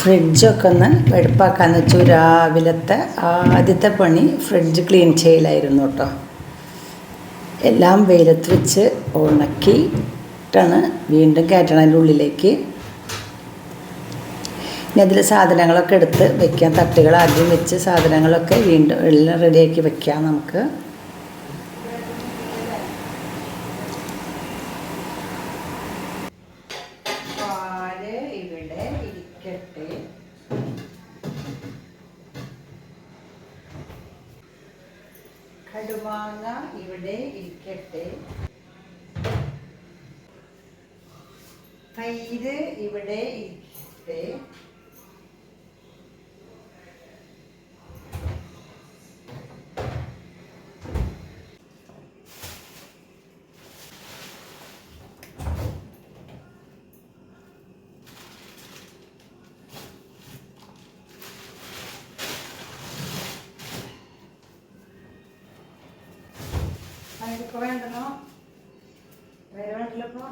ഫ്രിഡ്ജൊക്കെ ഒന്ന് വെടുപ്പാക്കാന്ന് വെച്ചു രാവിലത്തെ ആദ്യത്തെ പണി ഫ്രിഡ്ജ് ക്ലീൻ ചെയ്യലായിരുന്നു കേട്ടോ. എല്ലാം വെയിലത്ത് വെച്ച് ഉണക്കിയിട്ടാണ് വീണ്ടും കയറ്റണതിന്റെ ഉള്ളിലേക്ക്. ഇനി അതിൽ സാധനങ്ങളൊക്കെ എടുത്ത് വെക്കാം. തട്ടുകൾ ആദ്യം വെച്ച് സാധനങ്ങളൊക്കെ വീണ്ടും എല്ലാം റെഡിയാക്കി വെക്കാം നമുക്ക്. തൈര് ഇവിടെ അതിലിപ്പോ വേണ്ടല്ലോ വേറെ വേണ്ടല്ലോ ഇപ്പൊ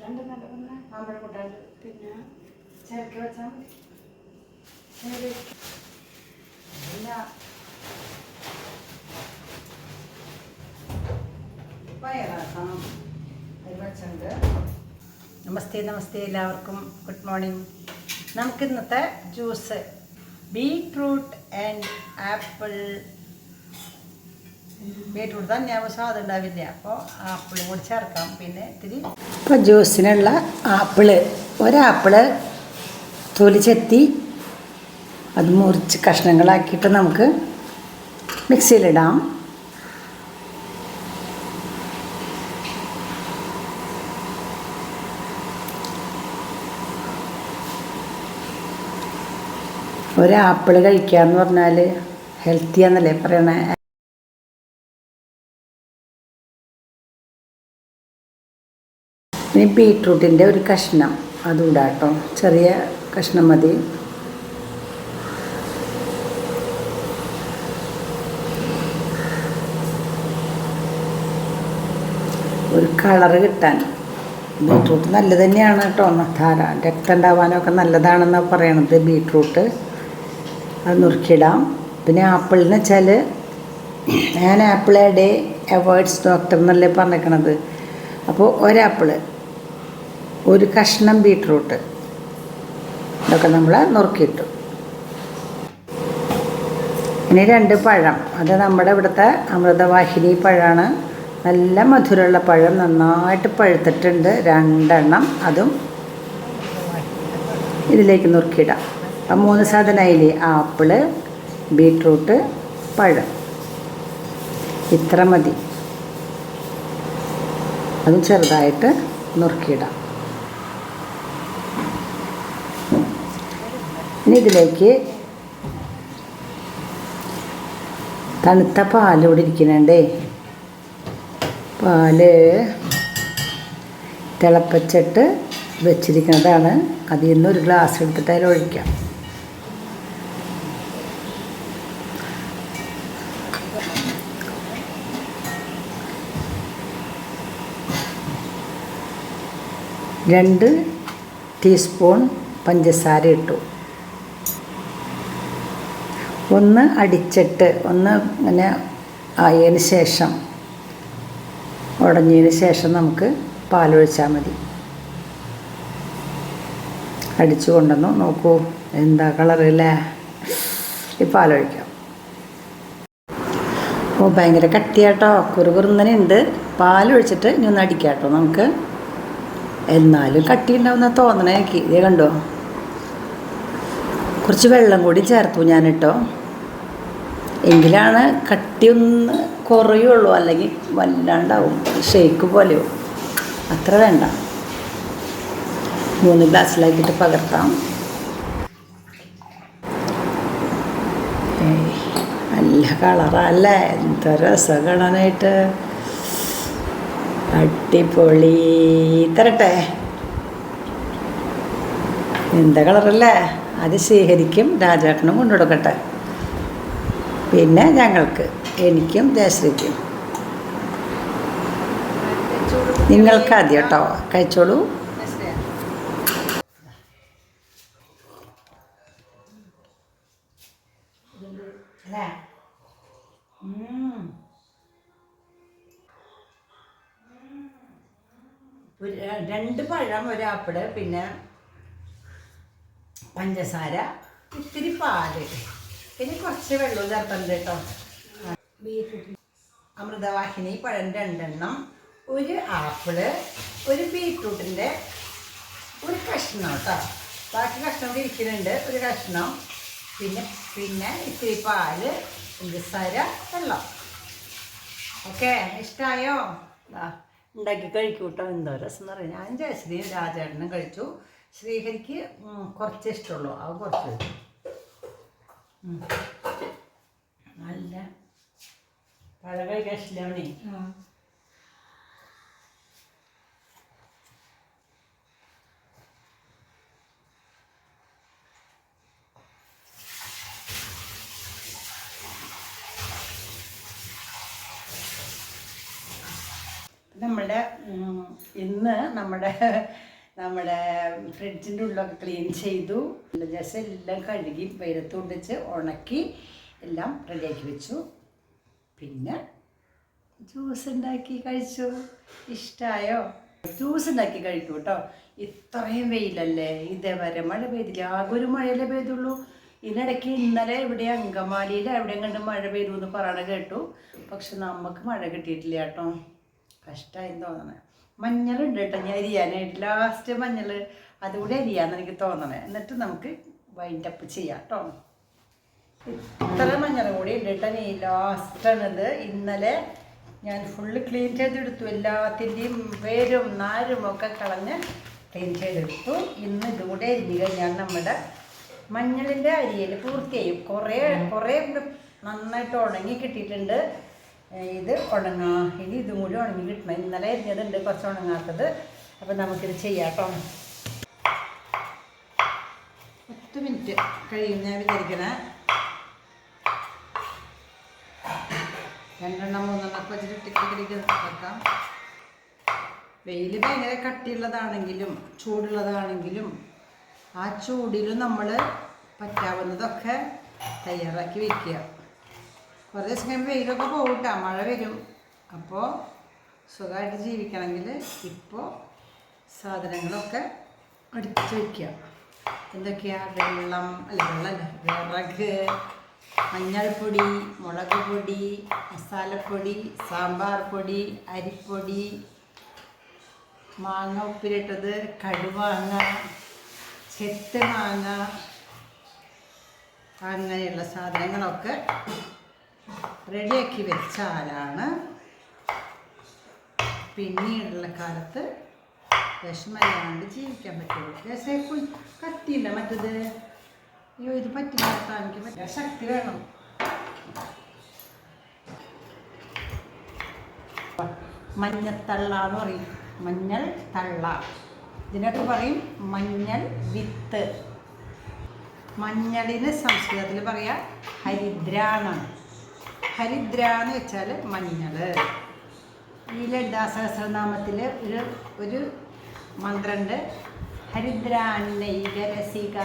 കൂട്ടാണ്ട് നല്ലതന്നെ മാമ്പഴം കൂട്ടാണ്ട് പിന്നെ ചേർക്കി വെച്ചാൽ മതി ശരി ഇല്ല വയറാക്കാം അത് വെച്ചുണ്ട് നമസ്തേ നമസ്തേ എല്ലാവർക്കും. Good morning. നമുക്ക് ഇന്നത്തെ juice beetroot and apple. Beetroot തന്നെയാവുമ്പോൾ സ്വാദം ഉണ്ടാവില്ല. അപ്പോൾ ആപ്പിൾ കൂടി ചേർക്കാം. പിന്നെ ഇത്തിരി ഇപ്പോൾ ജ്യൂസിനുള്ള ആപ്പിൾ. ഒരാപ്പിൾ തൊലി ചെത്തി അത് മുറിച്ച് കഷ്ണങ്ങളാക്കിയിട്ട് നമുക്ക് മിക്സിയിലിടാം ഒരാപ്പിൾ കഴിക്കുക എന്ന് പറഞ്ഞാൽ ഹെൽത്തി എന്നല്ലേ പറയണേ. ഇനി ബീട്രൂട്ടിന്റെ ഒരു കഷ്ണം അതും ചെറിയ കഷ്ണം മതി. ഒരു കളറ് കിട്ടാൻ. ബീട്രൂട്ട് നല്ലത് തന്നെയാണ് കേട്ടോ ധാരാളം രക്തം ഉണ്ടാവാനൊക്കെ നല്ലതാണെന്നാണ് പറയണത് ബീട്രൂട്ട്. അത് നുറുക്കിയിടാം പിന്നെ ആപ്പിളിന് വെച്ചാൽ ഞാൻ ആപ്പിൾ ഡേ അവോയ്ഡ്സ് ഡോക്ടർ എന്നല്ലേ പറഞ്ഞേക്കണത് അപ്പോൾ ഒരാപ്പിൾ ഒരു കഷ്ണം ബീട്രൂട്ട് ഇതൊക്കെ നമ്മൾ നുറുക്കിയിട്ടു. ഇനി രണ്ട് പഴം. അത് നമ്മുടെ ഇവിടുത്തെ അമൃതവാഹിനി പഴമാണ് നല്ല മധുരമുള്ള പഴം നന്നായിട്ട് പഴുത്തിട്ടുണ്ട്. രണ്ടെണ്ണം അതും ഇതിലേക്ക് നുറുക്കിയിടാം. മൂന്ന് സാധനമായില്ലേ ആപ്പിൾ ബീട്രൂട്ട് പഴം. ഇത്ര മതി. അതും ചെറുതായിട്ട് നുറുക്കിയിടാം. ഇനി ഇതിലേക്ക് തണുത്ത പാൽ ഇരിക്കുന്നുണ്ടേ. പാൽ തിളപ്പിച്ചിട്ട് വെച്ചിരിക്കുന്നതാണ്. അതിൽ നിന്ന് ഒരു ഗ്ലാസ് എടുത്തിട്ട് അതിൽ ഒഴിക്കാം. രണ്ട് ടീസ്പൂൺ പഞ്ചസാര ഇട്ടു. ഒന്ന് അടിച്ചിട്ട് ഒന്ന് ഇങ്ങനെ ആയതിന് ശേഷം ഉടഞ്ഞതിന് ശേഷം നമുക്ക് പാലൊഴിച്ചാൽ മതി. അടിച്ചു കൊണ്ടുവന്നു. നോക്കൂ എന്താ കളറില്ലേ ഈ പാലൊഴിക്കാം. ഓ ഭയങ്കര കട്ടിയാട്ടോ. കുറുകുറുന്നനെ ഉണ്ട് പാലൊഴിച്ചിട്ട് ഇനി ഒന്ന് അടിക്കാം കേട്ടോ നമുക്ക്. എന്നാലും കട്ടി ഉണ്ടാവുന്ന തോന്നണേ ഇതേ കണ്ടോ? കുറച്ച് വെള്ളം കൂടി ചേർത്തു ഞാൻ കേട്ടോ എങ്കിലാണ് കട്ടി ഒന്ന് കുറയുള്ളൂ അല്ലെങ്കിൽ വല്ലാണ്ടാവും. ഷേക്ക് പോലെയോ. അത്ര വേണ്ട. മൂന്ന് ഗ്ലാസ്സിലാക്കിയിട്ട് പകർത്താം. നല്ല കളറല്ലേ എന്ത് രസം കാണാനായിട്ട്. അടിപൊളി. തരട്ടെ. എന്താ കളറല്ലേ? അത് സ്വീകരിക്കും രാജാക്കനും കൊണ്ടുകൊടുക്കട്ടെ പിന്നെ ഞങ്ങൾക്ക് എനിക്കും ജയശ്രീക്കും. നിങ്ങൾക്ക് ആദ്യം കേട്ടോ. കഴിച്ചോളൂ. ഒരു രണ്ട് പഴം ഒരു പിന്നെ പഞ്ചസാര ഇത്തിരി പാൽ പിന്നെ കുറച്ച് വെള്ളവും ചേർത്തുണ്ട് കേട്ടോ. അമൃതവാഹിനി പഴം രണ്ടെണ്ണം ഒരു ആപ്പിൾ ഒരു ബീട്രൂട്ടിന്റെ ഒരു കഷ്ണം കേട്ടോ. ബാക്കി കഷ്ണം ഇരിക്കുന്നുണ്ട് ഒരു കഷ്ണം. പിന്നെ പിന്നെ ഇത്തിരി പാൽ പഞ്ചസാര വെള്ളം. ഓക്കെ ഇഷ്ടമായോ ദാ, ഉണ്ടാക്കി കഴിക്കും കേട്ടോ എന്തോ രസം എന്ന് പറയാം. ഞാൻ ജയശ്രീ രാജേട്ടനും കഴിച്ചു. ശ്രീഹരിക്ക് കുറച്ച് ഇഷ്ടമുള്ളു. അവ കുറച്ച്. നല്ല പഴകഴിക്കാൻ ഇഷ്ടമാണേ നമ്മുടെ ഉം, നമ്മുടെ നമ്മുടെ ഫ്രിഡ്ജിന്റെ ഉള്ളൊക്കെ ക്ലീൻ ചെയ്തു. ജസ്റ്റ് എല്ലാം കഴുകി വെയിലത്ത് കൊണ്ടുവച്ച് ഉണക്കി എല്ലാം റെഡിയാക്കി വെച്ചു. പിന്നെ ജ്യൂസ് ഉണ്ടാക്കി കഴിച്ചു. ഇഷ്ടമായോ ജ്യൂസ് ഉണ്ടാക്കി കഴിക്കൂ കേട്ടോ. ഇത്രയും വെയിലല്ലേ? ഇതേവരെ മഴ പെയ്തില്ല. ആകെ ഒരു മഴയല്ലേ പെയ്തുള്ളൂ. ഇതിനിടയ്ക്ക് ഇന്നലെ ഇവിടെ അങ്കമാലിയിൽ എവിടെയും കണ്ട് മഴ പെയ്തു എന്ന് പറയണ കേട്ടു. പക്ഷെ നമുക്ക് മഴ കിട്ടിയിട്ടില്ല കേട്ടോ. കഷ്ടമായി തോന്നണേ. മഞ്ഞളുണ്ട് കേട്ടോ. ഞാൻ അരിയാനായിട്ട്. ലാസ്റ്റ് മഞ്ഞൾ അതുകൂടെ അരിയാന്ന് എനിക്ക് തോന്നണേ. എന്നിട്ട് നമുക്ക് വൈൻഡ് അപ്പ് ചെയ്യാം കേട്ടോ ഇത്ര മഞ്ഞൾ കൂടി ഉണ്ട് കേട്ടോ. നീ ലാസ്റ്റാണിത് ഇന്നലെ ഞാൻ ഫുള്ള് ക്ലീൻ ചെയ്തെടുത്തു. എല്ലാത്തിന്റെയും വേരും നാരും ഒക്കെ കളഞ്ഞ് ക്ലീൻ ചെയ്തെടുത്തു. ഇന്ന് ഇതുകൂടെ അരിഞ്ഞു കഴിഞ്ഞാൽ നമ്മുടെ മഞ്ഞളിന്റെ അരിയൽ പൂർത്തിയായി. കുറേ കുറേ നന്നായിട്ട് ഉണങ്ങി കിട്ടിയിട്ടുണ്ട്. ഇത് ഉണങ്ങാ. ഇനി ഇത് മുഴുവൻ ഉണങ്ങി കിട്ടണം. ഇന്നലെ അരിഞ്ഞതുണ്ട് കുറച്ച് ഉണങ്ങാത്തത്. അപ്പം നമുക്കിത് ചെയ്യാം കേട്ടോ. പത്ത് മിനിറ്റ് കഴിയും ഞാൻ വിചാരിക്കണേ. രണ്ടെണ്ണം മൂന്നെണ്ണം ഒക്കെ വെച്ചിട്ട് ടിക്ക് ടിക്ക് വെക്കാം. വെയിൽ ഭയങ്കര കട്ടിയുള്ളതാണെങ്കിലും ചൂടുള്ളതാണെങ്കിലും ആ ചൂടിലും നമ്മൾ പറ്റാവുന്നതൊക്കെ തയ്യാറാക്കി വെക്കുക. കുറേ കഴിയുമ്പോൾ വെയിലൊക്കെ പോകട്ടാ മഴ വരും. അപ്പോൾ സുഖമായിട്ട് ജീവിക്കണമെങ്കിൽ ഇപ്പോൾ സാധനങ്ങളൊക്കെ അടിച്ചു വയ്ക്കുക എന്തൊക്കെയാ? വെള്ളം അല്ല വെള്ളമല്ല വിറക് മഞ്ഞൾപ്പൊടി മുളക് പൊടി മസാലപ്പൊടി സാമ്പാർ പൊടി അരിപ്പൊടി മാങ്ങ ഉപ്പിലിട്ടത് കടുമാങ്ങ ചെത്ത് മാങ്ങ അങ്ങനെയുള്ള സാധനങ്ങളൊക്കെ റെഡിയാക്കി വെച്ചാലാണ് പിന്നീടുള്ള കാലത്ത് വിഷമല്ലാണ്ട് ജീവിക്കാൻ പറ്റുള്ളൂ. പക്ഷേ കത്തിയില്ല മറ്റത് അയ്യോ ഇത് പറ്റില്ല. എനിക്ക് പറ്റില്ല. ശക്തി വേണം. മഞ്ഞത്തള്ള എന്ന് പറയും. മഞ്ഞൾ തള്ള. ഇതിനൊക്കെ പറയും മഞ്ഞൾ വിത്ത്. മഞ്ഞളിന് സംസ്കൃതത്തിൽ പറയാം ഹരിദ്ര എന്നാണ് ഹരിദ്ര എന്ന് വെച്ചാൽ മഞ്ഞൾ ഈ ലളിതാ സഹസ്രനാമത്തിൽ ഒരു ഒരു മന്ത്രമുണ്ട് ഹരിദ്രാന്നൈകരസിക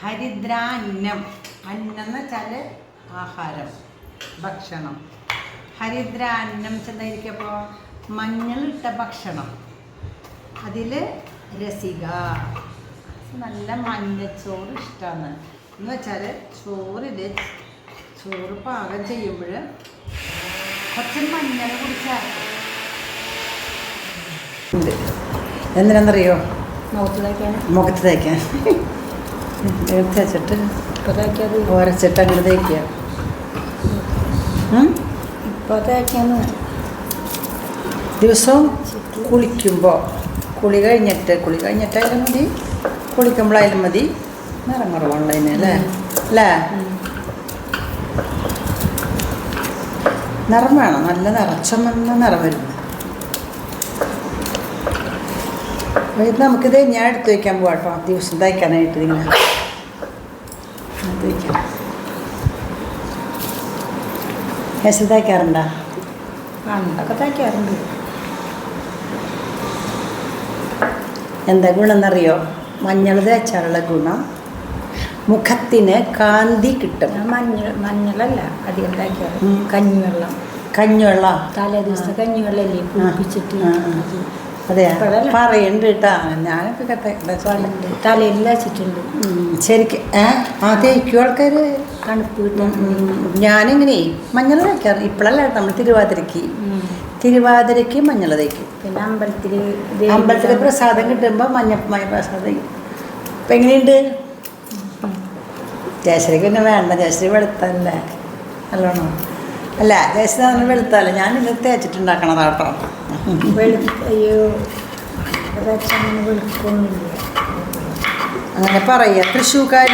ഹരിദ്രാന്നം. അന്നം എന്ന് വെച്ചാൽ ആഹാരം ഭക്ഷണം. ഹരിദ്രാന്നം ചെന്നായിരിക്കപ്പോൾ മഞ്ഞളിട്ട ഭക്ഷണം. അതിൽ രസിക. നല്ല മഞ്ഞച്ചോറ് ഇഷ്ടമാണ് എന്ന് വെച്ചാൽ ചോറിൽ ചോറ് പാകം ചെയ്യുമ്പോൾ കുറച്ച് മഞ്ഞൾ കുടിച്ചാൽ എന്തിനാണെന്നറിയോ തേക്കാൻ. മുഖത്ത് തേക്കാൻ. തേച്ചിട്ട് ഇപ്പൊ തേക്കാത്. ഓരച്ചിട്ട് അങ്ങനെ തേക്കുക. ഇപ്പോൾ ഇപ്പൊ തേക്കാന്ന്. ദിവസവും കുളിക്കുമ്പോൾ കുളി കഴിഞ്ഞിട്ട് കുളി കഴിഞ്ഞിട്ടായാലും മതി. കുളിക്കുമ്പോഴായാലും മതി. നിറം കുറവുള്ളതിന് അല്ലേ? അല്ലേ? നിറം വേണം. നല്ല നിറച്ചമെന്ന നിറം വരുന്നു ഇത് നമുക്കിത് ഞാൻ എടുത്ത് വയ്ക്കാൻ പോകാം കേട്ടോ. ദിവസം തയ്ക്കാനായിട്ട് നിങ്ങൾ തയ്ക്കാം. ഹെസ് തയ്ക്കാറുണ്ടോ? പണ്ടൊക്കെ തയ്ക്കാറുണ്ട്. എന്താ ഗുണം എന്നറിയോ? മഞ്ഞൾ തേച്ചാലുള്ള ഗുണം. മുഖത്തിന് കാന്തി കിട്ടും. മഞ്ഞൾ മഞ്ഞളല്ല അധികം കഞ്ഞിവെള്ളം. കഞ്ഞിവെള്ളം. കഞ്ഞുവെള്ളം? തലേ ദിവസത്തെ കഞ്ഞിവെള്ളല്ലേ കുളിപ്പിച്ചിട്ട്. അതെ. പറയുന്നുണ്ട് കേട്ടാ. ഞാനൊക്കെ കേട്ടെ പണ്ട് തലയിൽ വെച്ചിട്ടുണ്ട്. ശരിക്കും ഏ? ആ തേക്കും ആൾക്കാർ തണുപ്പ് ഞാനിങ്ങനെ മഞ്ഞൾ തേക്കാറ്. ഇപ്പോഴല്ല നമ്മൾ തിരുവാതിരക്ക്. തിരുവാതിരക്ക് മഞ്ഞൾ തേക്കും. പിന്നെ അമ്പലത്തിൽ അമ്പലത്തിൽ പ്രസാദം കിട്ടുമ്പോൾ മഞ്ഞ പ്രസാദം ഇപ്പം എങ്ങനെയുണ്ട്? ജയശ്രീക്ക് പിന്നെ വേണ്ട ജയശ്രീ വെളുത്തല്ലേ? നല്ലോണം. അല്ല ജയശ്രീ നല്ല വെളുത്തല്ല ഞാൻ ഇത് തേച്ചിട്ടുണ്ടാക്കണതാ കേട്ടോ. അയ്യോ അങ്ങനെ പറയുക തൃശ്ശൂർക്കാർ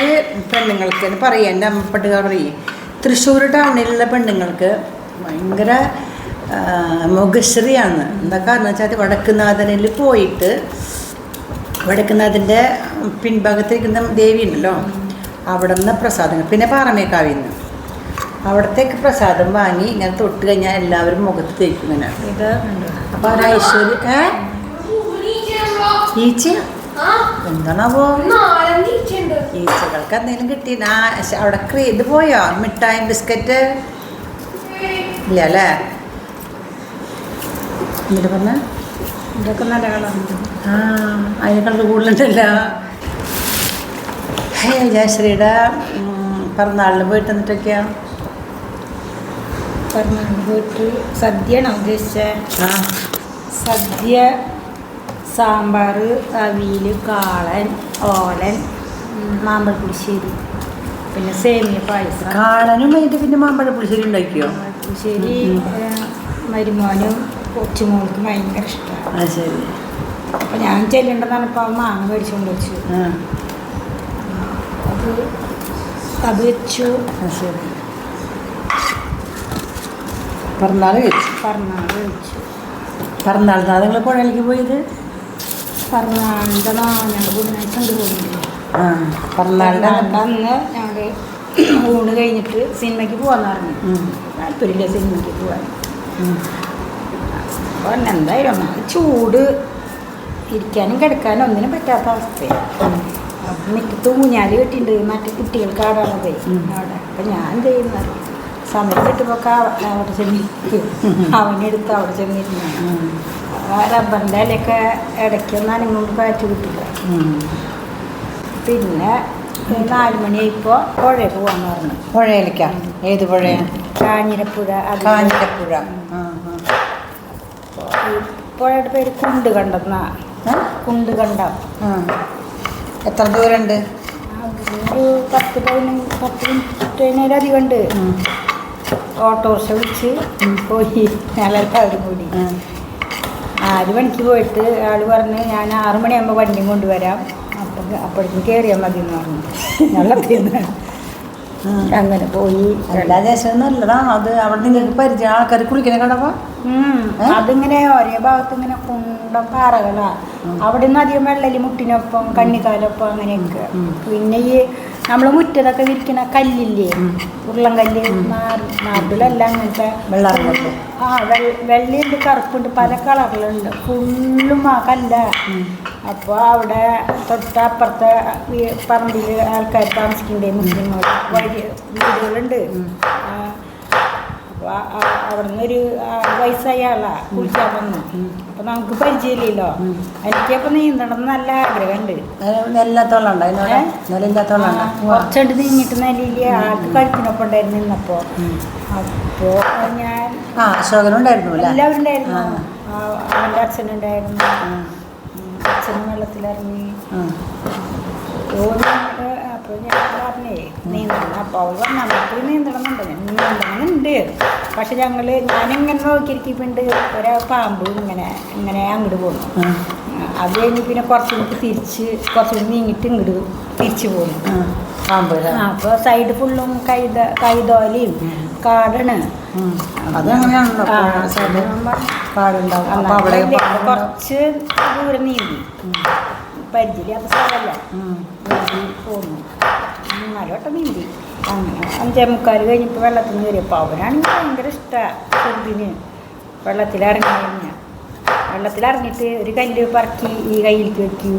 പെണ്ണുങ്ങൾക്ക് എന്ന് പറയുക എന്റെ അമ്മപ്പെട്ടുകാർ പറയും. തൃശ്ശൂർ ടൗണിലുള്ള പെണ്ണുങ്ങൾക്ക് ഭയങ്കര മുഖശ്രീയാണ്. എന്താ കാരണം വെച്ചാൽ വടക്കുനാഥനിൽ പോയിട്ട് വടക്കുനാഥന്റെ പിൻഭാഗത്തിരിക്കുന്ന ദേവി ഉണ്ടല്ലോ. അവിടെ നിന്ന് പ്രസാദങ്ങൾ പിന്നെ പാറമേക്കാവിൽ നിന്ന് അവിടത്തേക്ക് പ്രസാദം വാങ്ങി ഇങ്ങനെ തൊട്ട് കഴിഞ്ഞാൽ എല്ലാവരും മുഖത്ത് തേക്കും ഇങ്ങനെ. അപ്പോൾ ഒരു ഐശ്വര്യം ഏ? ഈച്ച? എന്താണാവോ? ഈച്ചകൾക്ക് എന്തെങ്കിലും കിട്ടി. ആ അവിടെ ക്രീ ഇത് പോയോ? മിഠായി ബിസ്ക്കറ്റ്? ഇല്ല അല്ലേ എന്നിട്ട് പറഞ്ഞ? ഇതൊക്കെ നല്ല കളർ ആ അതിനേക്കാൾ കൂടുതലുണ്ടല്ലോ. ഹേ ജയശ്രീയുടെ പിറന്നാളിന് പോയിട്ട് എന്നിട്ടൊക്കെയാ പിറന്നാളിന് പോയിട്ട് സദ്യയാണോ ഉദ്ദേശിച്ചത് ആ. സദ്യ സാമ്പാർ അവിയൽ കാളൻ ഓലൻ മാമ്പഴപ്പുളിശ്ശേരി മാമ്പഴ പുളിശ്ശേരി പിന്നെ സേമിയ പായസം. കാളനും അതിന്റെ പിന്നെ മാമ്പഴ പുളിശ്ശേരി ഉണ്ടാക്കിയോ പുളിശ്ശേരി മരുമോനും കൊച്ചുമോൾക്കും ഭയങ്കര ഇഷ്ടമാണ് ആ ശരി. അപ്പോൾ ഞാൻ ചെല്ലേണ്ടതാണ് ഇപ്പോൾ മാങ്ങ മേടിച്ചുകൊണ്ട് വെച്ചു. ആ ശരി. പിറന്നാൾ കഴിച്ചു. പിറന്നാൾ നാൾ നിങ്ങൾ പുഴയിലേക്ക് പോയത്? പറന്നാളിന്റെ ഞങ്ങൾ ബുധനാഴ്ച ഉണ്ട് പോകുന്നില്ല ആ പിറന്നാളിന്റെ അന്ന് ഞങ്ങൾ ഊണ് കഴിഞ്ഞിട്ട് സിനിമയ്ക്ക് പോകാന്ന് പറഞ്ഞു. താല്പര്യമില്ല സിനിമയ്ക്ക് പോകാൻ ഉം. അപ്പോൾ എന്തായാലും ചൂട്. ഇരിക്കാനും കിടക്കാനും ഒന്നിനും പറ്റാത്ത അവസ്ഥയാണ് മുറ്റത്ത് ഊഞ്ഞാൽ കെട്ടിയിട്ടുണ്ട് മറ്റു കുട്ടികൾക്ക് ആടാണ് പോയി അവിടെ. അപ്പം ഞാൻ ചെയ്യുന്ന ചെയ്യുന്നത് സമയം കിട്ടുമ്പോൾ അവിടെ ചെന്നിരിക്കും അവനെടുത്ത് അവിടെ ചെന്നിരുന്നു ആ റബ്ബറിന്റെ ഇലയൊക്കെ ഇടയ്ക്കൊന്നും അനങ്ങോണ്ട് കാറ്റ് കിട്ടില്ല പിന്നെ നാല് മണിയായിപ്പോൾ പുഴയിൽ പോകാന്ന് പറഞ്ഞു. പുഴയിലേക്കാ? ഏത് പുഴയാണ് കാഞ്ഞിരപ്പുഴ. കാഞ്ഞിരപ്പുഴ. പുഴയുടെ പേര് കുണ്ട് കണ്ടെന്നാ കുണ്ട് കണ്ടം. എത്ര ദൂരമുണ്ട്? ഒരു പത്ത് പതിനഞ്ച് പത്ത് ഉണ്ട് ഓട്ടോറിക്ഷ വിളിച്ച് പോയി. ഞങ്ങളെല്ലാവരും കൂടി നാല് മണിക്ക് പോയിട്ട് ആൾ പറഞ്ഞ് ഞാൻ ആറ് മണിയാകുമ്പോൾ വണ്ടിയും കൊണ്ടുവരാം. അപ്പം അപ്പോഴേക്കും കയറിയാൽ മതി എന്ന് പറഞ്ഞു. നല്ല നിന്ന് അങ്ങനെ പോയി. എല്ലാ ദേശവും നല്ലതാണ് അത് അവിടെ നിങ്ങൾക്ക് പരിചയം ആൾക്കാർ കുളിക്കണ. ഏ? അതിങ്ങനെ ഒരേ ഭാഗത്ത് ഇങ്ങനെ കുണ്ടം പാറകളാ. അവിടെ നിന്ന് അധികം വെള്ളലി മുട്ടിനൊപ്പം കണ്ണിക്കാലൊപ്പം അങ്ങനെയൊക്കെ. പിന്നെ ഈ നമ്മൾ മുറ്റത്തൊക്കെ വിരിക്കണ കല്ലില്ലേ? ഉരുളം കല്ല് മാർബിളല്ല നാട്ടിലല്ല അങ്ങനത്തെ ആ വെള്ളയുണ്ട് കറുപ്പുണ്ട് പല കളറിലുണ്ട്. ഫുള്ളും ആ കല്ല. അപ്പോൾ അവിടെ തൊട്ടപ്പുറത്തെ പറമ്പിൽ ആൾക്കാർ താമസിക്കുന്നുണ്ട് മുസ്ലിങ്ങൾ വഴി വീടുകളുണ്ട്. അപ്പോൾ അവിടെ നിന്നൊരു വയസ്സായ ആളാണ് കുളിക്കാൻ വന്നു അപ്പം നമുക്ക് പരിചയമില്ലല്ലോ. എനിക്കപ്പോൾ നീന്തണം നല്ല ആഗ്രഹമുണ്ട്? നെല്ലില്ലാത്തോളുണ്ടോ കുറച്ചുണ്ട് നീങ്ങിട്ട് നിലയില്ല ആൾക്ക് കഴുത്തിനൊപ്പം ഉണ്ടായിരുന്നു നിന്നപ്പോൾ അപ്പോൾ ഞാൻ ആ അശോകനുണ്ടായിരുന്നു അല്ലേ? എല്ലാവരും ഉണ്ടായിരുന്നു അവന്റെ അച്ഛനുണ്ടായിരുന്നു. അച്ഛനും വെള്ളത്തിലിറങ്ങി. അപ്പോൾ ഞാൻ പറഞ്ഞേ നീന്തണം. അപ്പോൾ അവൾ നമുക്ക് നീന്തണമെന്നുണ്ട്. നീന്തണമെന്നുണ്ട് പക്ഷെ ഞങ്ങൾ ഞാനിങ്ങനെ നോക്കിയിരിക്കുന്നുണ്ട്. ഒരു പാമ്പ് ഇങ്ങനെ ഇങ്ങനെ അങ്ങോട്ട് പോകുന്നു ആ, അത് കഴിഞ്ഞ് പിന്നെ കുറച്ച് മിനിറ്റ് തിരിച്ച് കുറച്ച് മിനിറ്റ് നീങ്ങിയിട്ട് ഇങ്ങോട്ട് തിരിച്ചു പോകുന്നു അപ്പോൾ സൈഡ് ഫുള്ളും കൈത കൈതോലയും കാടാണ്. അതങ്ങനെയാണല്ലോ. അപ്പൊ കുറച്ച് ദൂരം നീന്തി പരിചയമില്ലാത്ത സ്ഥലമല്ല? പോന്നു. മൂന്നാലോട്ടം നീന്തി. അങ്ങനെ അഞ്ചേ മുക്കാൽ കഴിഞ്ഞപ്പോൾ വെള്ളത്തിൽ നിന്ന് കയറിയപ്പോൾ അവനാണെങ്കിൽ ഭയങ്കര ഇഷ്ടമാണ് ചെറുതിന്. വെള്ളത്തിലിറങ്ങി കഴിഞ്ഞാൽ വെള്ളത്തിലിറങ്ങിയിട്ട് ഒരു കല്ല് പറക്കി ഈ കയ്യിലേക്ക് വെക്കൂ.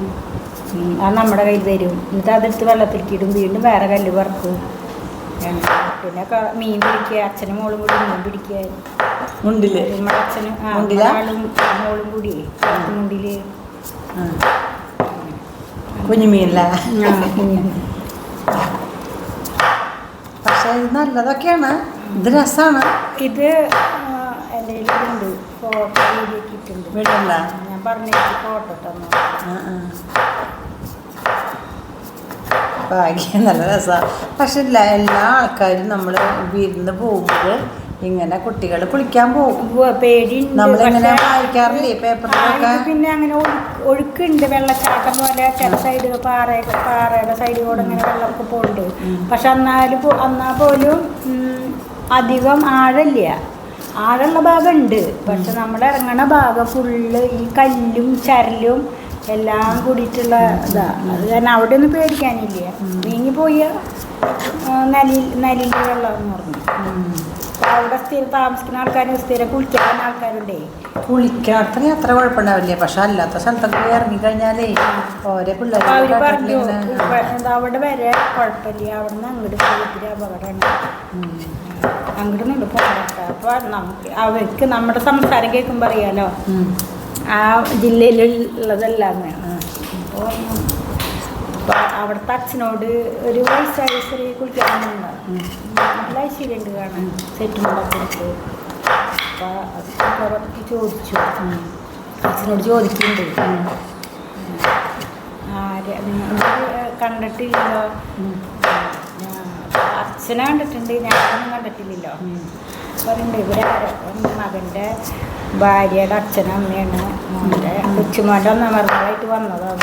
അത് നമ്മുടെ കയ്യിൽ തരും എന്നിട്ട് അതെടുത്ത് വെള്ളത്തിലേക്കിടും വീണ്ടും വേറെ കല്ല് പറക്കും. പിന്നെ മീൻ പിടിക്കുക അച്ഛനും മോളും കൂടി മീൻ പിടിക്കുക. ഉണ്ടില്ലേ നമ്മുടെ അച്ഛനും? ആളും മോളും കൂടി മുണ്ടിൽ. കുഞ്ഞുമീനല്ലേ. പക്ഷെ ഇത് നല്ലതൊക്കെയാണ്. ഇത് രസമാണ് ഇത് എന്റെ കയ്യിലുണ്ട് ഫോട്ടോ എഴുതിയിട്ടുണ്ട് ഞാൻ പറഞ്ഞിട്ട് ഫോട്ടോ തന്നു. ഭാഗ്യം നല്ല രസമാണ് പക്ഷെ എല്ലാ എല്ലാ ആൾക്കാരും നമ്മൾ വിരുന്ന് പോകുമ്പോൾ ഇങ്ങനെ കുട്ടികൾ കുളിക്കാൻ പോകും പേടി നമ്മളിങ്ങനെ വായിക്കാറില്ലേ പേപ്പറിലൊക്കെ? പിന്നെ അങ്ങനെ ഒഴു- ഒഴുക്കുണ്ട്. വെള്ളച്ചാട്ടം പോലെ ചില സൈഡ് പാറ പാറയുടെ സൈഡിലൂടെ ഇങ്ങനെ വെള്ളമൊക്കെ പോകുന്നുണ്ട് പക്ഷെ എന്നാലും എന്നാൽ എന്നാ പോലും അധികം ആഴമില്ല ആഴമുള്ള ഭാഗമുണ്ട് പക്ഷെ നമ്മൾ ഇറങ്ങണ ഭാഗം ഫുള്ള് ഈ കല്ലും ചരലും എല്ലാം കൂടിയിട്ടുള്ള ഇതാ. അത് കാരണം അവിടെ ഒന്നും പേടിക്കാനില്ല? നീങ്ങി പോയ നലി നലിന്റെ വെള്ളം എന്ന് പറഞ്ഞു അവിടെ സ്ഥിരം താമസിക്കുന്ന ആൾക്കാരും സ്ഥിരം കുളിക്കാൻ ആൾക്കാരുണ്ടേ. കുളിക്കാത്ത അത്ര കുഴപ്പമുണ്ടാവില്ലേ? പക്ഷെ അല്ലാത്ത സ്ഥലത്തൊക്കെ പോയി ഇറങ്ങിക്കഴിഞ്ഞാലേ ഓരോ പിള്ളേർ അവർ പറഞ്ഞു അവിടെ വരെ കുഴപ്പമില്ല. അവിടെ നിന്ന് അങ്ങോട്ട് പോയിട്ട് അപകടമാണ്. അങ്ങോട്ട് നിന്ന് പോകണ്ട അപ്പൊ നമുക്ക് അവർക്ക് നമ്മുടെ സംസാരം കേൾക്കുമ്പോൾ അറിയാലോ? ആ ജില്ലയിലുള്ളതല്ലാന്ന് അപ്പോൾ അപ്പോൾ അവിടുത്തെ അച്ഛനോട് ഒരു വയസ്സായ ചെറിയ കുട്ടികളുണ്ട് നല്ല ഐശ്വര്യമുണ്ട് കാണാൻ. സെറ്റ് എടുത്ത്. അപ്പൊ അത് അവർക്ക് ചോദിച്ചു. അച്ഛനോട് ചോദിക്കുന്നുണ്ട് ആര് നിങ്ങൾ കണ്ടിട്ടില്ലല്ലോ? അച്ഛനെ കണ്ടിട്ടുണ്ട്. ഞാനൊന്നും കണ്ടിട്ടില്ലല്ലോ. പറയുന്നുണ്ട് ഇവിടെ മകന്റെ ഭാര്യയുടെ അച്ഛനും അമ്മയാണ് മോന്റെ. കൊച്ചുമോന്റെ ഒന്നാം മരണമായിട്ട് വന്നതാണ്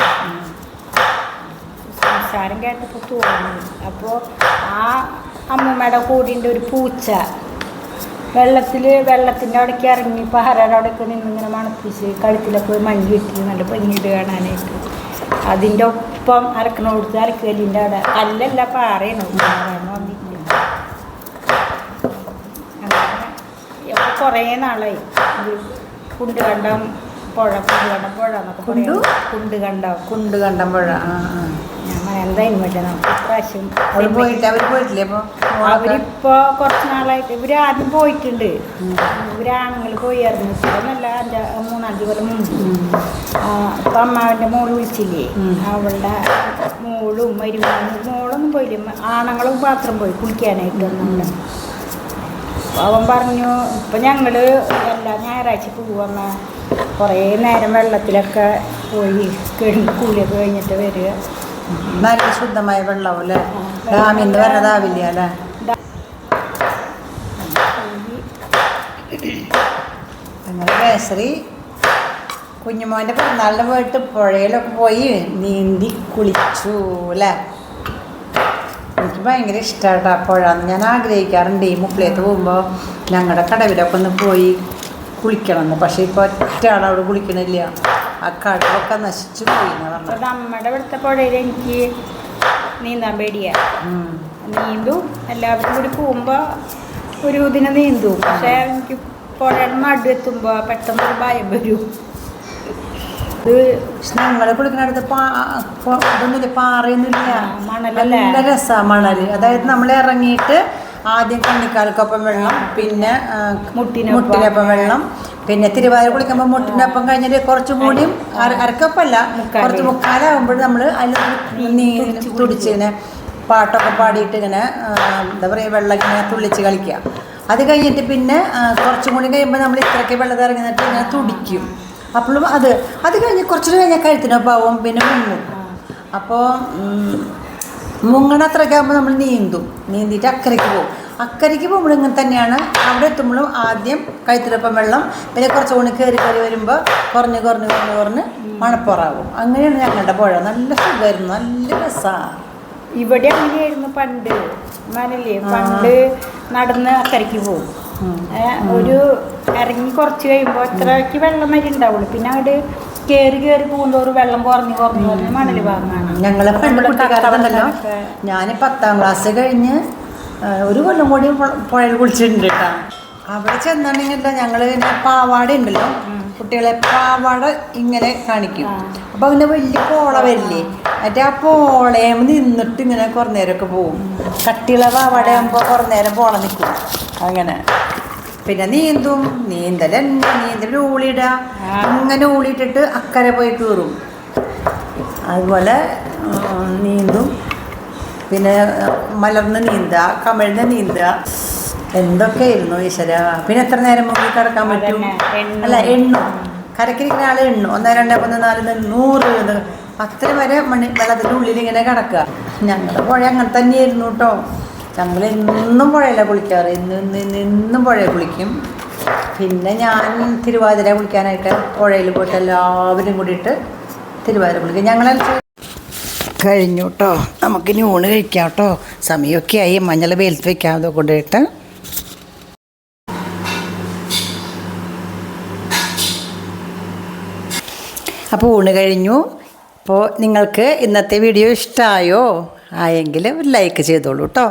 സംസാരം കേട്ടപ്പോൾ തോന്നി. അപ്പോൾ ആ അമ്മമ്മയുടെ കൂടിന്റെ ഒരു പൂച്ച വെള്ളത്തിൽ വെള്ളത്തിന്റെ അവിടേക്ക് ഇറങ്ങി പാറയുടെ അവിടേക്ക് നിന്നിങ്ങനെ മണപ്പിച്ച് കഴുത്തിലൊക്കെ പോയി മഞ്ഞ് കിട്ടി. നല്ല ഭംഗിയിട്ട് കാണാനായിട്ട്. അതിന്റെ ഒപ്പം അരക്കണ കൊടുത്ത് അരക്കലിന്റെ അവിടെ. കല്ലല്ല പാറയാണ്. വന്നിട്ടില്ല അങ്ങനെ കുറേ നാളായി. കുണ്ട് കുണ്ടുകണ്ടം പുഴ കുണ്ടുകണ്ടം പുഴ എന്നൊക്കെ കുണ്ടു? കുണ്ടുകണ്ടം കുണ്ട്. കണ്ടം ആ ആ. ഞാൻ എന്തായാലും നമുക്ക് ഇപ്രാവശ്യം പോയിട്ടില്ലേ കുറച്ച് നാളായിട്ട് ഇവർ ആദ്യം പോയിട്ടുണ്ട്. ഇവരാണെങ്കിൽ ആണുങ്ങൾ പോയായിരുന്നു ഇപ്പോഴൊന്നല്ല അഞ്ചാ മൂന്നഞ്ച് കൊല്ലം മുമ്പ്. അപ്പൊ അമ്മാവിന്റെ മോൾ വിളിച്ചില്ലേ? അവളുടെ മോളും മരുമോളും മോളൊന്നും പോയില്ല. ആണുങ്ങളും മാത്രം പോയി കുളിക്കാനായിട്ട് നമ്മുടെ അവൻ പറഞ്ഞു. ഇപ്പൊ ഞങ്ങൾ എല്ലാ ഞായറാഴ്ച പോവാന്ന കുറേ നേരം വെള്ളത്തിലൊക്കെ പോയി കുളിയൊക്കെ കഴിഞ്ഞിട്ട് വരിക. നല്ല ശുദ്ധമായ വെള്ളമല്ലേ അല്ലേ ഡാമിൽ നിന്ന് വരണതാവില്ല അല്ലേ? കേസരി കുഞ്ഞുമോന്റെ പിറന്നാളിന്റെ പോയിട്ട് പുഴയിലൊക്കെ പോയി നീന്തി കുളിച്ചു അല്ലേ? എനിക്ക് ഭയങ്കര ഇഷ്ടമായിട്ടാ പുഴ ഞാൻ ആഗ്രഹിക്കാറുണ്ട് ഈ മുപ്പിലേക്ക് പോകുമ്പോൾ ഞങ്ങളുടെ കടവിലൊക്കെ ഒന്ന് പോയി കുളിക്കണമെന്ന് പക്ഷേ ഇപ്പോൾ ഒറ്റ ആളവിടെ കുളിക്കണില്ല. ആ കടവൊക്കെ നശിച്ചു പോയി എന്ന് പറഞ്ഞു നമ്മുടെ ഇവിടുത്തെ പുഴയിൽ എനിക്ക് നീന്താൻ പേടിയാണ് നീന്തും. എല്ലാവരും കൂടി പോകുമ്പോൾ ഒരു ഇതിനെ നീന്തും. പക്ഷേ എനിക്ക് പുഴയുടെ നടുവെത്തുമ്പോൾ പെട്ടെന്ന് ഒരു ഭയം വരും. ഇത് ഞങ്ങൾ കുളിക്കുന്നിടത്ത് ഇതൊന്നുമില്ല പാറയൊന്നുമില്ല? നല്ല രസമാണ് മണൽ അതായത് നമ്മൾ ഇറങ്ങിയിട്ട് ആദ്യം കണ്ണിക്കാൽക്കൊപ്പം വെള്ളം പിന്നെ മുട്ടിനൊപ്പം. വെള്ളം പിന്നെ തിരുവാതിര കുളിക്കുമ്പോൾ മുട്ടിനൊപ്പം കഴിഞ്ഞിട്ട് കുറച്ചും കൂടിയും അര- അരക്കപ്പല്ല കുറച്ച്. മുക്കാലാകുമ്പോൾ നമ്മൾ അതിൽ നീ തുടിച്ച് തുടിച്ചിങ്ങനെ പാട്ടൊക്കെ പാടിയിട്ട് ഇങ്ങനെ എന്താ പറയുക വെള്ളം ഇങ്ങനെ തുള്ളിച്ച് കളിക്കുക അത് കഴിഞ്ഞിട്ട് പിന്നെ കുറച്ചും കൂടി കഴിയുമ്പോൾ നമ്മൾ ഇത്രയ്ക്ക് വെള്ളത്തിറങ്ങി നിന്നിട്ട് ഇങ്ങനെ തുടിക്കും. അപ്പോഴും അത് അത് കഴിഞ്ഞ് കുറച്ചു കഴിഞ്ഞാൽ കഴുത്തിനൊപ്പാവും പിന്നെ മുങ്ങും. അപ്പോൾ മുങ്ങണ അത്രയ്ക്ക് ആകുമ്പോൾ നമ്മൾ നീന്തും. നീന്തിയിട്ട് അക്കരയ്ക്ക് പോകും. അക്കരയ്ക്ക് പോകുമ്പോൾ ഇങ്ങനെ തന്നെയാണ് അവിടെ എത്തുമ്പോഴും ആദ്യം കഴുത്തിലൊപ്പം വെള്ളം പിന്നെ കുറച്ച് കൂടി കയറി കയറി വരുമ്പോൾ കുറഞ്ഞ് കുറഞ്ഞ് കുറഞ്ഞ് കുറഞ്ഞ് മണപ്പുറാവും അങ്ങനെയാണ് ഞങ്ങളുടെ പുഴ. നല്ല സുഖമായിരുന്നു. നല്ല രസമാണ് ഇവിടെ അങ്ങനെയായിരുന്നു പണ്ട്. മനല്ലേ? പണ്ട് നടന്ന് അക്കരയ്ക്ക് പോകും. ഒരു ഇറങ്ങി കുറച്ച് കഴിയുമ്പോൾ ഇത്രയ്ക്ക് വെള്ളം വരെ ഉണ്ടാവുള്ളൂ. പിന്നെ അവിടെ കയറി കയറി പോകുന്നതോറും വെള്ളം കുറഞ്ഞ് കുറഞ്ഞ് കുറഞ്ഞ് മണൽ ഭാഗമാണ് ഞങ്ങളെ കട്ടവളക്കാരൊക്കെ. ഞാൻ പത്താം ക്ലാസ് കഴിഞ്ഞ് ഒരു കൊല്ലം കൂടി പുഴയിൽ കുളിച്ചിട്ടുണ്ട് കേട്ടോ. അവിടെ ചെന്നിട്ടുണ്ടെങ്കിൽ ഞങ്ങൾ പാവാട ഉണ്ടല്ലോ. കുട്ടികളെ പാവാട ഇങ്ങനെ കാണിക്കും. അപ്പം അവന് വലിയ പോള വരില്ലേ? മറ്റേ ആ പോളയം നിന്നിട്ട് ഇങ്ങനെ കുറേ നേരമൊക്കെ പോവും. കട്ടിയുള്ള പാവാടയാകുമ്പോൾ കുറേ നേരം പോള നിൽക്കും അങ്ങനെ. പിന്നെ നീന്തും നീന്തലെന്നെ നീന്തൽ ഊളിയിടുക അങ്ങനെ ഊളിയിട്ടിട്ട് അക്കരെ പോയി കീറും. അതുപോലെ നീന്തും. പിന്നെ മലർന്ന് നീന്തുക കമിഴ്ന്ന് നീന്തുക. എന്തൊക്കെയായിരുന്നു ഈശ്വര? പിന്നെ എത്ര നേരം മുങ്ങി കിടക്കാൻ പറ്റും. അല്ല എണ്ണു. കരക്കിരിക്കുന്ന ആളെ എണ്ണു. ഒന്ന് രണ്ട് മൂന്ന് നാല് നൂറ് അത്ര വരെ മണി വെള്ളത്തിന്റെ ഉള്ളിൽ ഇങ്ങനെ കിടക്കുക. ഞങ്ങളുടെ പുഴ അങ്ങനെ തന്നെയായിരുന്നു കേട്ടോ. ഞങ്ങൾ എന്നും പുഴയിലാണ് കുളിക്കാറ്? ഇന്ന് ഇന്ന് ഇന്ന് ഇന്നും പുഴയിൽ കുളിക്കും. പിന്നെ ഞാൻ തിരുവാതിര കുളിക്കാനായിട്ട് പുഴയിൽ പോയിട്ട് എല്ലാവരും കൂടിയിട്ട് തിരുവാതിര കുളിക്കും. ഞങ്ങളെ കഴിഞ്ഞു കേട്ടോ. നമുക്കിനി ഊണ് കഴിക്കാം കേട്ടോ. സമയമൊക്കെ ആയി. മഞ്ഞൾ വെയിലത്ത് വെക്കാം അത് അപ്പോൾ ഊണ് കഴിഞ്ഞു. അപ്പോൾ നിങ്ങൾക്ക് ഇന്നത്തെ വീഡിയോ ഇഷ്ടമായോ ആയെങ്കിൽ ഒരു ലൈക്ക് ചെയ്തോളൂ കേട്ടോ